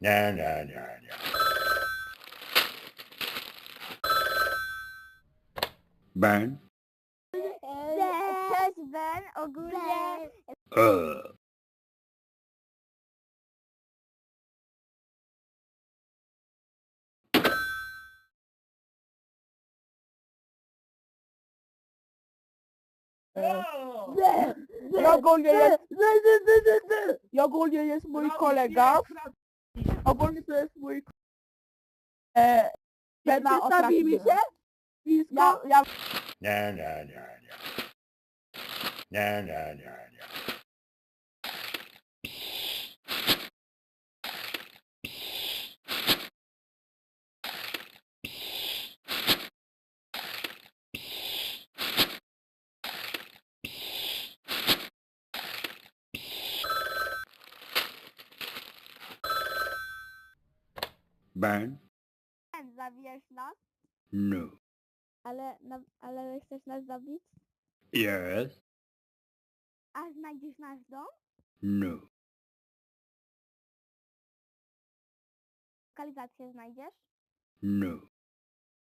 Nie, nie, nie, nie. Ben? Cześć Ben, ogólnie Eee. I ogólnie jest... I ogólnie jest mój kolega. Ogólnie to jest mój... E, Przedstawi mi Ostracki. się? Ja, ja, Nie, nie, nie, nie. Nie, nie, nie, nie. Ben? Ben, zabijesz nas? No. Ale, ale chcesz nas zabić? Yes? A znajdziesz nasz dom? No. Lokalizację znajdziesz? No.